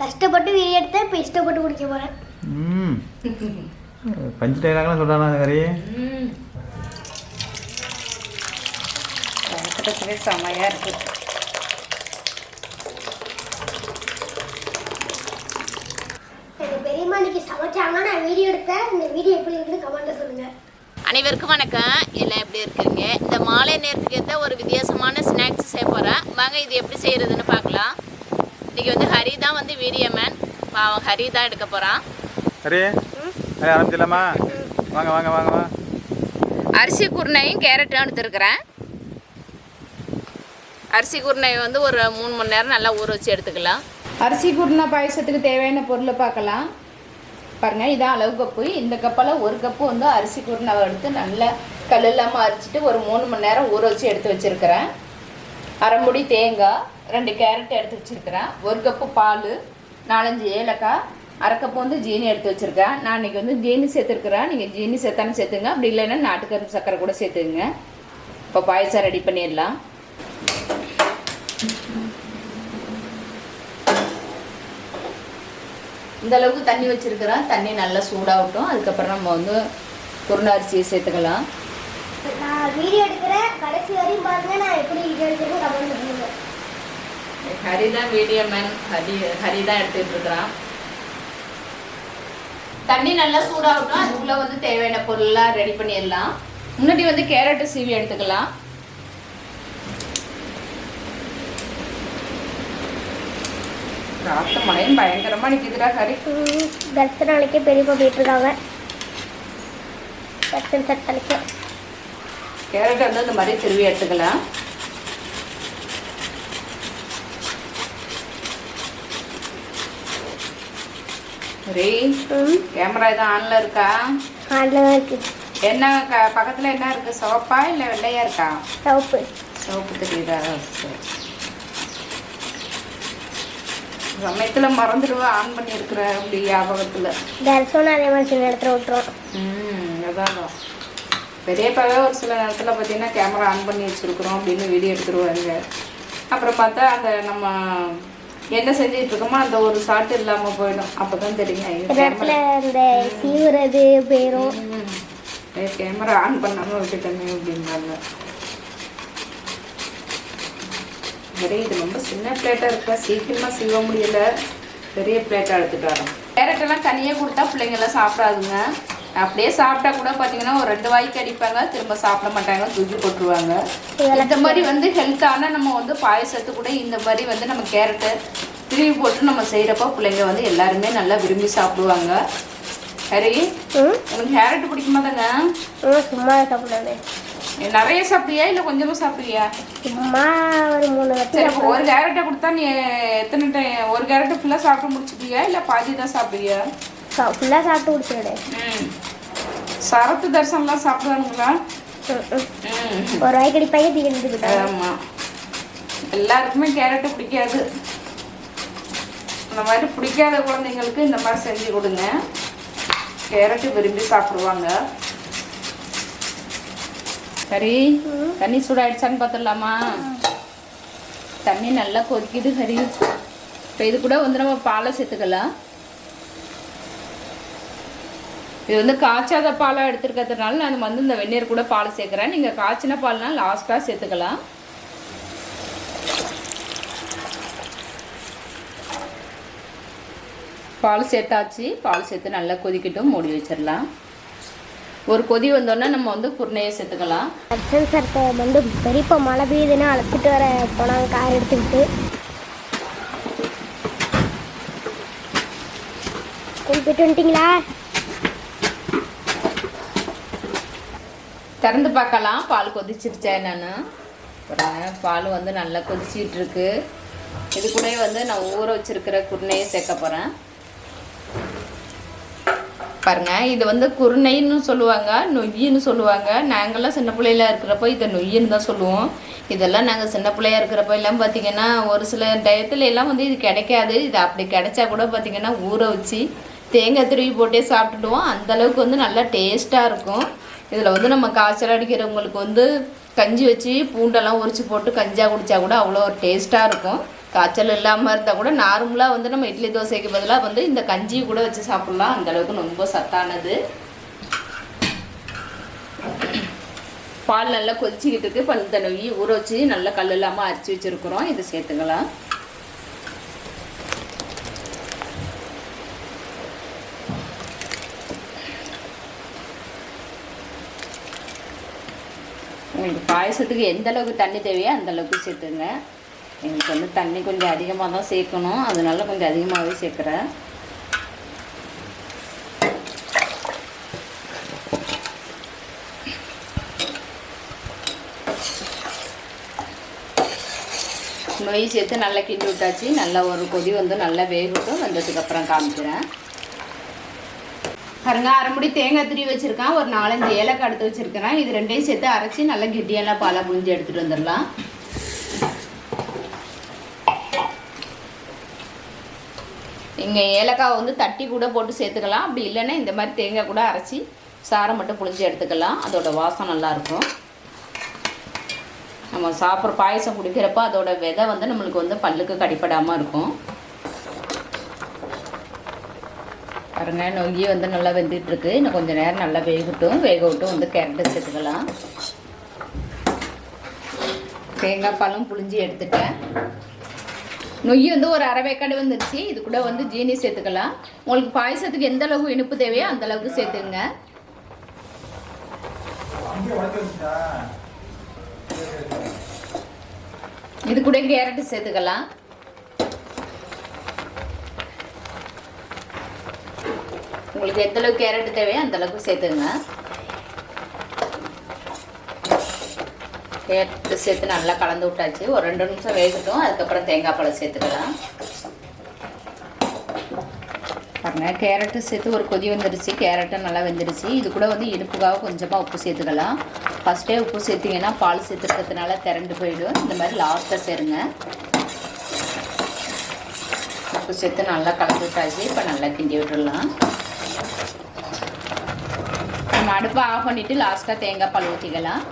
கஷ்டப்பட்டு வீடியோ எடுத்தேன் இப்போ இஷ்டப்பட்டு குடிக்க போகிறேன் ம். பஞ்சு டைலாக்லாம் சொல்கிறானா கறி பார்க்குறதுக்கே செமையாக இருக்குது பெரியம்மா இன்னைக்கு சமைச்சாங்க நான் வீடியோ எடுத்தேன். இந்த வீடியோ எப்படி இருக்குன்னு கமெண்ட்டில் சொல்லுங்கள் அனைவருக்கும் வணக்கம். எல்லாம் எப்படி இருக்கீங்க? இந்த மாலை நேரத்துக்கு ஏற்ற ஒரு வித்தியாசமான ஸ்நாக்ஸ் செய்ய போகிறேன் வாங்க இது எப்படி செய்கிறதுன்னு பார்க்கலாம். இன்றைக்கி வந்து ஹரி தான் வந்து வீரியமேன் பாவம் ஹரி தான் எடுக்க போகிறான் கறி கறி ஆரம்பிச்சிடலாமா? வாங்க வாங்க வாங்க வா. அரிசி குருணையும் கேரட்டும் எடுத்துருக்கிறேன். அரிசி குருணை வந்து ஒரு மூணு மணி நேரம் நல்லா ஊற வச்சு எடுத்துக்கலாம். அரிசி குருணா பாயசத்துக்கு தேவையான பொருளை பார்க்கலாம். பாருங்கள் இதான் அளவு கப்பு. இந்த கப்பால் ஒரு கப்பு வந்து அரிசி குருணாவை எடுத்து நல்லா கல் இல்லாமல் அரிச்சிட்டு ஒரு மூணு மணி நேரம் ஊற வச்சு எடுத்து வச்சுருக்கிறேன். அரைமுடி தேங்காய் ரெண்டு கேரட் எடுத்து வச்சுருக்கிறேன். ஒரு கப்பு பால் நாலஞ்சு ஏலக்காய் அரை கப்பு வந்து ஜீனி எடுத்து வச்சுருக்கேன். நான் இன்றைக்கி வந்து ஜீனி சேர்த்துருக்குறேன். நீங்கள் ஜீனி சேர்த்தாலும் சேர்த்துங்க. அப்படி இல்லைன்னா நாட்டுக்கரும்பு சக்கரை கூட சேர்த்துங்க இப்போ பாயசம் ரெடி பண்ணிடலாம். இந்த அளவுக்கு தண்ணி வச்சுருக்கிறேன். தண்ணி நல்லா சூடாகட்டும். அதுக்கப்புறம் நம்ம வந்து குருணை அரிசியை சேர்த்துக்கலாம். நான் வீடியோ எடுக்கிறேன். கடைசி வரையும் பாருங்க. நான் எப்படி வீடியோ எடுக்கிறேன்னு கமெண்ட் பண்ணுங்க ஹரி தான் வீடியோ மேன் ஹரி ஹரி தான் எடுத்துட்டு இருக்கிறான். தண்ணி நல்லா சூடாகட்டும் அதுக்குள்ளே வந்து தேவையான பொருள்லாம் ரெடி பண்ணிடலாம். முன்னாடி வந்து கேரட்டு சீவி எடுத்துக்கலாம். ராத்த மழையும் பயங்கரமாக நிற்கிதுடா ஹரி. தர்சன நாளைக்கே பெரியப்பா போயிட்டுருக்காங்க தர்சன் சட் தலைக்க கேரட் வந்து இந்த மாதிரி திருவி எடுத்துக்கலாம். ஹரி கேமரா எதுவும் ஆன்ல இருக்கா? என்ன பக்கத்துல என்ன இருக்கு? சிவப்பா இல்ல வெள்ளையா இருக்கா? சவுப்பு சிவப்பு தெரியுதா. சமயத்துல மறந்துடுவேன் ஆன் பண்ணி இருக்கிற அப்படி ஞாபகத்துல. தர்சனம் அதே மாதிரி சின்ன இடத்துல விட்டுரும் ம் அதான். பெரியப்பாவே ஒரு சில நேரத்துல பார்த்தீங்கன்னா கேமரா ஆன் பண்ணி வச்சிருக்கிறோம் அப்படின்னு வீடியோ எடுத்துருவாங்க. அப்புறம் பார்த்தா அந்த நம்ம என்ன செஞ்சுட்டு இருக்கோமோ அந்த ஒரு ஷாட் இல்லாம போயிடும். அப்பதான் தெரியும் ஐயோ, இந்த இடத்துல camera- இந்த சீவுறது போயிடும் ம். ஏய், கேமரா ஆன் பண்ணாம விட்டுட்டேனே அப்படின்னாங்க சரி இது ரொம்ப சின்ன பிளேட்டா இருக்கா? சீக்கிரமா சீவ முடியல. பெரிய பிளேட்டா எடுத்துட்டு வரோம் கேரட் எல்லாம் தனியாக கொடுத்தா பிள்ளைங்க எல்லாம் சாப்பிடாதுங்க. அப்படியே சாப்பிட்டா கூட பார்த்தீங்கன்னா ஒரு ரெண்டு வாய்க்கு அடிப்பாங்க திரும்ப சாப்பிட மாட்டாங்க தூக்கி போட்டுருவாங்க. இந்த மாதிரி வந்து ஹெல்த்தான நம்ம வந்து பாயசத்து கூட இந்த மாதிரி வந்து நம்ம கேரட்டு திருவி போட்டு நம்ம செய்கிறப்ப பிள்ளைங்க வந்து எல்லாருமே நல்லா விரும்பி சாப்பிடுவாங்க. ம்? உனக்கு கேரட் பிடிக்குமா தாங்க ம், சும்மா சாப்பிடாது நிறைய சாப்பிடுறியா இல்லை கொஞ்சமாக சாப்பிடுறியா சும்மா ஒரு மூணு சரி ஒரு கேரட்டை கொடுத்தா நீ எத்தனை டைம் ஒரு கேரட்டை ஃபுல்லாக சாப்பிட்டு முடிச்சுப்பியா இல்லை பாதி தான் சாப்பிடுவியா? ஃபுல்லாக சாப்பிட்டு குடிச்சிடு சரத்து தரிசனம்லாம் சாப்பிடுவானுங்களா? ஒரு வாய்க்கு அடிப்பாங்க தீ எடுத்துக்கிட்டாங்க ஆமாம் எல்லாருக்குமே கேரட்டு பிடிக்காது. அந்த மாதிரி பிடிக்காத குழந்தைங்களுக்கு இந்த மாதிரி செஞ்சு கொடுங்க. கேரட்டு விரும்பி சாப்பிடுவாங்க. சரி தண்ணி சூடாயிடுச்சான்னு பார்த்துடலாமா தண்ணி நல்லா கொதிக்குது ஹரி. இப்போ இது கூட வந்து நம்ம பாலை சேர்த்துக்கலாம். இது வந்து காய்ச்சாத பாலாக எடுத்துருக்கிறதுனால நான் வந்து இந்த வெந்நீர் கூட பால் சேர்க்குறேன். நீங்கள் காய்ச்சின பால்னால் லாஸ்ட்டாக சேர்த்துக்கலாம். பால் சேர்த்தாச்சு. பால் சேர்த்து நல்லா கொதிக்கட்டும். மூடி வச்சிடலாம். ஒரு கொதி வந்தோன்னா நம்ம வந்து குருணையை சேர்த்துக்கலாம். அர்ச்சன் சர்க்கை வந்து பெரியப்பா மழை பெய்யுதுன்னு அழைச்சிட்டு வர போனாங்க. கார் எடுத்துக்கிட்டு. ஸ்கூல் போயிட்டு வந்துட்டீங்களா? திறந்து பார்க்கலாம். பால் கொதிச்சிருச்சா நான் பால் வந்து நல்லா கொதிச்சிட்ருக்கு. இது கூட வந்து நான் ஊற வச்சிருக்கிற குருணையை சேர்க்க போகிறேன் பாருங்கள் இது வந்து குருணைன்னு சொல்லுவாங்க நொய்யின்னு சொல்லுவாங்க. நாங்கள்லாம் சின்ன பிள்ளையில இருக்கிறப்போ இதை நொய்யின்னு தான் சொல்லுவோம். இதெல்லாம் நாங்கள் சின்ன பிள்ளையா இருக்கிறப்ப எல்லாம் பார்த்தீங்கன்னா ஒரு சில டயத்துல எல்லாம் வந்து இது கிடைக்காது. இது அப்படி கிடைச்சா கூட பார்த்தீங்கன்னா ஊற வச்சு தேங்காய் துருவி போட்டே சாப்பிட்டுடுவோம். அந்தளவுக்கு வந்து நல்லா டேஸ்ட்டாக இருக்கும். இதில் வந்து நம்ம காய்ச்சல் அடிக்கிறவங்களுக்கு வந்து கஞ்சி வச்சு பூண்டெல்லாம் உரிச்சு போட்டு கஞ்சியாக குடித்தா கூட அவ்வளோ ஒரு டேஸ்ட்டாக இருக்கும். காய்ச்சல் இல்லாமல் இருந்தால் கூட நார்மலாக வந்து நம்ம இட்லி தோசைக்கு பதிலாக வந்து இந்த கஞ்சி கூட வச்சு சாப்பிட்லாம். அந்த அளவுக்கு ரொம்ப சத்தானது. பால் நல்லா கொதிச்சிக்கிட்டு இருக்கு. இப்போ இந்த ஊற வச்சு நல்லா கல் இல்லாமல் அரைச்சி வச்சுருக்குறோம். இதை சேர்த்துக்கலாம். உங்களுக்கு பாயசத்துக்கு எந்த அளவுக்கு தண்ணி தேவையோ அந்த அளவுக்கு சேர்த்துங்க. எங்களுக்கு வந்து தண்ணி கொஞ்சம் அதிகமாக தான் சேர்க்கணும். அதனால கொஞ்சம் அதிகமாகவே சேர்க்குறேன். நொய் சேர்த்து நல்லா கிண்டி விட்டாச்சு. நல்லா ஒரு கொதி வந்து நல்லா வேகட்டும். வந்ததுக்கப்புறம் காமிக்கிறேன். பாருங்க அரை முடி தேங்காய் துருவி வச்சுருக்கேன். ஒரு நாலஞ்சு ஏலக்காய் எடுத்து வச்சுருக்கிறேன். இது ரெண்டையும் சேர்த்து அரைச்சி நல்லா கெட்டியெல்லாம் பாலை புழிஞ்சு எடுத்துகிட்டு வந்துடலாம். இங்கே ஏலக்காய் வந்து தட்டி கூட போட்டு சேர்த்துக்கலாம். அப்படி இல்லைன்னா இந்த மாதிரி தேங்காய் கூட அரைச்சி சாரை மட்டும் புழிஞ்சு எடுத்துக்கலாம். அதோட வாசம் நல்லாயிருக்கும் நம்ம சாப்பிட்ற பாயசம் குடிக்கிறப்ப அதோட விதை வந்து நம்மளுக்கு வந்து பல்லுக்கு கடிப்படாமல் இருக்கும். பாருங்கள் நொய்யி வந்து நல்லா வெந்துட்டுருக்கு இன்னும் கொஞ்சம் நேரம் நல்லா வேகட்டும். வேக விட்டும் வந்து கேரட்டு சேர்த்துக்கலாம் தேங்காய் பழம் புளிஞ்சி எடுத்துட்டேன். நொய் வந்து ஒரு அரை வேக்காடு வந்துருச்சு. இது கூட வந்து ஜீனி சேர்த்துக்கலாம். உங்களுக்கு பாயசத்துக்கு எந்த அளவுக்கு இனிப்பு தேவையோ அந்த அளவுக்கு சேர்த்துங்க. இது கூட கேரட்டு சேர்த்துக்கலாம். உங்களுக்கு எந்த அளவுக்கு கேரட் தேவையோ அந்த அளவுக்கு சேர்த்துங்க. கேரட்டு சேர்த்து நல்லா கலந்து விட்டாச்சு. ஒரு ரெண்டு நிமிஷம் வேகட்டும். அதுக்கப்புறம் தேங்காய் பழம் சேர்த்துக்கலாம். பாருங்க கேரட்டு சேர்த்து ஒரு கொதி வந்துருச்சு. கேரட்டும் நல்லா வெந்துடுச்சு இது கூட வந்து இனிப்புக்காக கொஞ்சமாக உப்பு சேர்த்துக்கலாம். ஃபஸ்ட்டே உப்பு சேர்த்திங்கன்னா பால் சேர்த்துருக்கிறதுனால திரண்டு போயிடும். இந்த மாதிரி லாஸ்ட்டாக சேருங்க. உப்பு சேர்த்து நல்லா கலந்து விட்டாச்சு. இப்போ நல்லா கிண்டி விட்டுடலாம். அடுப்பை ஆஃப் பண்ணிவிட்டு லாஸ்ட்டாக தேங்காய் பால் ஊற்றிக்கலாம்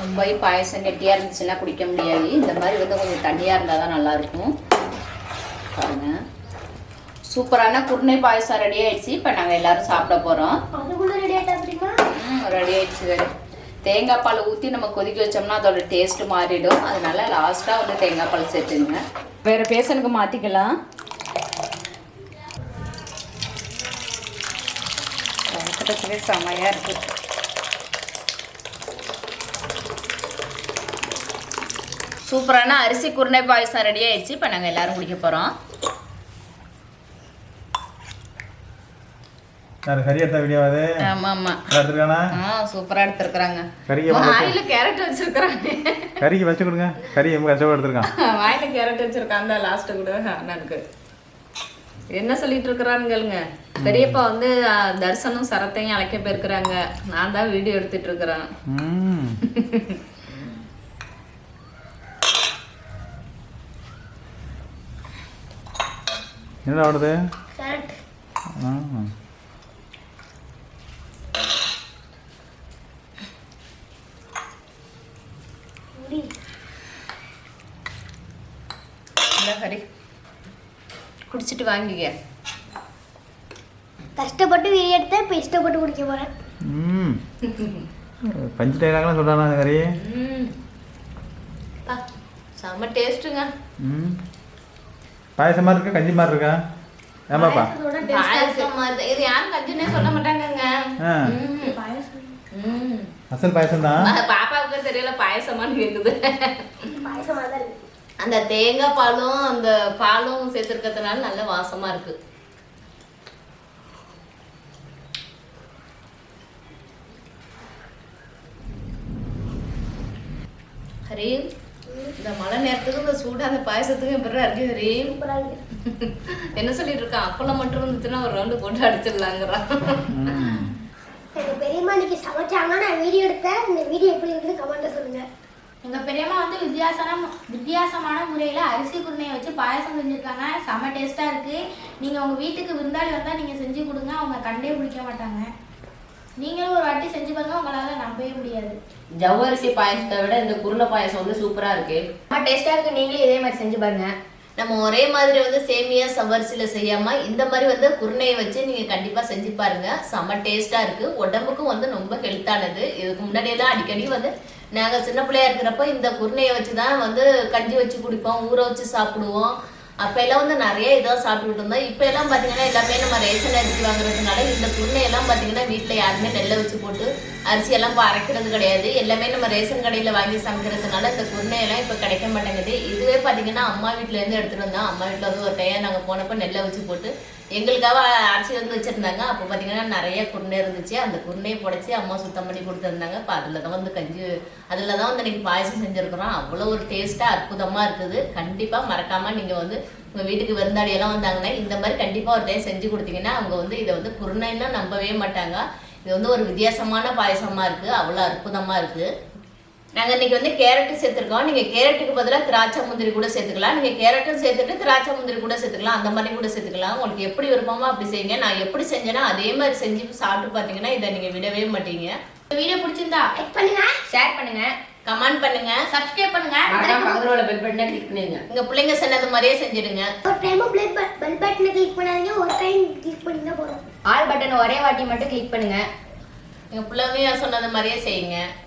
ரொம்ப பாயசம் கெட்டியாக இருந்துச்சுன்னா குடிக்க முடியாது. இந்த மாதிரி வந்து கொஞ்சம் தண்ணியாக இருந்தால் தான் நல்லாயிருக்கும். பாருங்க. சூப்பரான குருணை பாயசம் ரெடி ஆயிடுச்சு. இப்போ நாங்கள் எல்லாரும் சாப்பிட போகிறோம் ரெடி ஆயிடுச்சு தேங்காய் பால் ஊற்றி நம்ம கொதிக்க வச்சோம்னா அதோட டேஸ்ட் மாறிடும். அதனால லாஸ்ட்டாக வந்து தேங்காய் பால் சேர்த்துங்க. வேறு பேசனுக்கு மாற்றிக்கலாம் பார்க்குறதுக்கே செமையாக இருக்குது சூப்பரான அரிசி குருணை பாயசம் ரெடி ஆயிடுச்சு. இப்போ நாங்கள் எல்லாரும் குடிக்க போகிறோம் யார் கறி எடுத்த வீடியோ அது? ஆமாம் ஆமாம் நல்லா எடுத்துருக்கானா? ஆ சூப்பராக எடுத்துருக்குறாங்க. கறியை ஆயில் கேரட் வச்சிருக்கிறாங்க. கறிக்கு வச்சு கொடுங்க. கறி எவ்வளோ கஷ்டப்பட்டு எடுத்துருக்கான். வாயில கேரட் வச்சிருக்காங்க லாஸ்ட்டு கூட அண்ணனுக்கு. என்ன சொல்லிட்டு இருக்கிறானுங்களுங்க பெரியப்பா வந்து தரிசனம் சரத்தையும் அழைக்க போயிருக்கிறாங்க. நான் தான் வீடியோ எடுத்துட்டு இருக்கிறேன். ம். என்னடா ஓடுது கரெக்ட் ஆ முடி இந்த ஹரி குடிச்சிட்டு வாங்கிக்க. கஷ்டப்பட்டு வீடியோ எடுத்தேன் இப்போ இஷ்டப்பட்டு குடிக்க போறேன். ம். பஞ்சு டைலாக்லாம் சொல்கிறானா கறி செம்ம டேஸ்ட்டுங்க. ம். பாயசம் மாதிரி இருக்கா கஞ்சி மாதிரி இருக்கா? ஏமாப்பா இது யாரும் கஞ்சினே சொல்ல மாட்டாங்கங்க. ஆ. ம். பாயசம். ம். அசல் பாயசம் தான் பாப்பாவுக்கு தெரியல பாயசமான்னு கேக்குது. பாயசமா தான் இருக்கு. அந்த தேங்காய் பாலும் அந்த பாலும் சேர்த்துருக்கிறதுனால நல்ல வாசமா இருக்கு. ஹரி இந்த மழை நேரத்துக்கு இந்த சூடாக அந்த பாயசத்துக்கு எப்படி இருக்கு ஹரி என்ன சொல்லிட்டு இருக்கான் அப்பளம் மட்டும் இருந்துச்சுன்னா ஒரு ரவுண்டு போட்டு அடிச்சிடலாங்கிறான். பெரியம்மா இன்னைக்கு சமைச்சாங்க நான் வீடியோ எடுத்தேன். இந்த வீடியோ எப்படி இருக்குன்னு கமெண்ட்ல சொல்லுங்க. எங்கள் பெரியம்மா வந்து வித்தியாசமான வித்தியாசமான முறையில் அரிசி குருணையை வச்சு பாயசம் செஞ்சுருக்காங்க. செம்ம டேஸ்ட்டாக இருக்குது நீங்கள் உங்கள் வீட்டுக்கு விருந்தாளி வந்தால் நீங்கள் செஞ்சு கொடுங்க. அவங்க கண்டே பிடிக்க மாட்டாங்க. நீங்களும் ஒரு வாட்டி செஞ்சு பாருங்க. உங்களால நம்பவே முடியாது. ஜவ்வரிசி பாயசத்தை விட இந்த குருணை பாயசம் வந்து சூப்பரா இருக்கு. ரொம்ப டேஸ்டா இருக்கு. நீங்களே இதே மாதிரி செஞ்சு பாருங்க. நம்ம ஒரே மாதிரி வந்து சேமியா சவரிசில செய்யாம இந்த மாதிரி வந்து குருணையை வச்சு நீங்க கண்டிப்பா செஞ்சு பாருங்க. செம்ம டேஸ்டா இருக்கு. உடம்புக்கும் வந்து ரொம்ப ஹெல்த்தானது. இதுக்கு முன்னாடி எல்லாம் அடிக்கடி வந்து நாங்கள் சின்ன பிள்ளையா இருக்கிறப்ப இந்த குருணையை வச்சு தான் வந்து கஞ்சி வச்சு குடிப்போம் ஊற வச்சு சாப்பிடுவோம். அப்போ எல்லாம் வந்து நிறைய இதாக சாப்பிட்டுட்டு இருந்தோம். இப்போ எல்லாம் பார்த்தீங்கன்னா எல்லாமே நம்ம ரேஷன் அரிசி வாங்குறதுனால இந்த குருணையெல்லாம் பார்த்தீங்கன்னா வீட்டில் யாருமே நெல்லை வச்சு போட்டு அரிசி எல்லாம் இப்போ அரைக்கிறது கிடையாது. எல்லாமே நம்ம ரேஷன் கடையில் வாங்கி சமைக்கிறதுனால இந்த குருணையெல்லாம் இப்போ கிடைக்க மாட்டேங்குது. இதுவே பார்த்தீங்கன்னா அம்மா வீட்டிலேருந்து எடுத்துகிட்டு வந்தோம். அம்மா வீட்டில் வந்து ஒரு டைம் நாங்கள் போனப்போ நெல்லை வச்சு போட்டு எங்களுக்காக அரிசி வந்து வச்சுருந்தாங்க. அப்போ பார்த்தீங்கன்னா நிறைய குருணை இருந்துச்சு. அந்த குருணையை புடைச்சி அம்மா சுத்தம் பண்ணி கொடுத்துருந்தாங்க. இப்போ அதில் தான் வந்து கஞ்சி அதில் தான் வந்து இன்றைக்கி பாயசம் செஞ்சுருக்குறோம். அவ்வளோ ஒரு டேஸ்ட்டாக அற்புதமாக இருக்குது. கண்டிப்பாக மறக்காமல் நீங்கள் வந்து உங்கள் வீட்டுக்கு விருந்தாடி எல்லாம் வந்தாங்கன்னா இந்த மாதிரி கண்டிப்பாக ஒரு டைம் செஞ்சு கொடுத்தீங்கன்னா அவங்க வந்து இதை வந்து குருணைன்னா நம்பவே மாட்டாங்க. இது வந்து ஒரு வித்தியாசமான பாயசமாக இருக்குது அவ்வளோ அற்புதமாக இருக்குது நாங்க இன்னைக்கு வந்து கேரட் சேர்த்துருக்கோம். நீங்க கேரட்டுக்கு பதிலாக திராட்சை முந்திரி கூட சேர்த்துக்கலாம். நீங்க கேரட்டும் சேர்த்துட்டு திராட்சை முந்திரி கூட சேர்த்துக்கலாம். அந்த மாதிரி கூட சேர்த்துக்கலாம். உங்களுக்கு எப்படி விருப்பமோ அப்படி செய்யுங்க. நான் எப்படி செஞ்சேனோ அதே மாதிரி செஞ்சு சாப்பிட்டு பார்த்தீங்கன்னா இதை நீங்க விடவே மாட்டீங்க. இந்த வீடியோ பிடிச்சிருந்தா லைக் பண்ணுங்க ஷேர் பண்ணுங்க கமெண்ட் பண்ணுங்க சப்ஸ்கிரைப் பண்ணுங்க. பக்கத்துல உள்ள பெல் பட்டனை கிளிக் பண்ணிருங்க. உங்க பிள்ளைங்க சொன்னது மாதிரியே செஞ்சிடுங்க. ஒரு டைமும் பெல் பெல் பட்டனை கிளிக் பண்ணாதீங்க. ஒரு டைம் கிளிக் பண்ணிங்கன்னா போதும். ஆல் பட்டன் ஒரே வாட்டி மட்டும் கிளிக் பண்ணுங்க. எங்க பிள்ளைங்க சொன்னது மாதிரியே செய்யுங்க.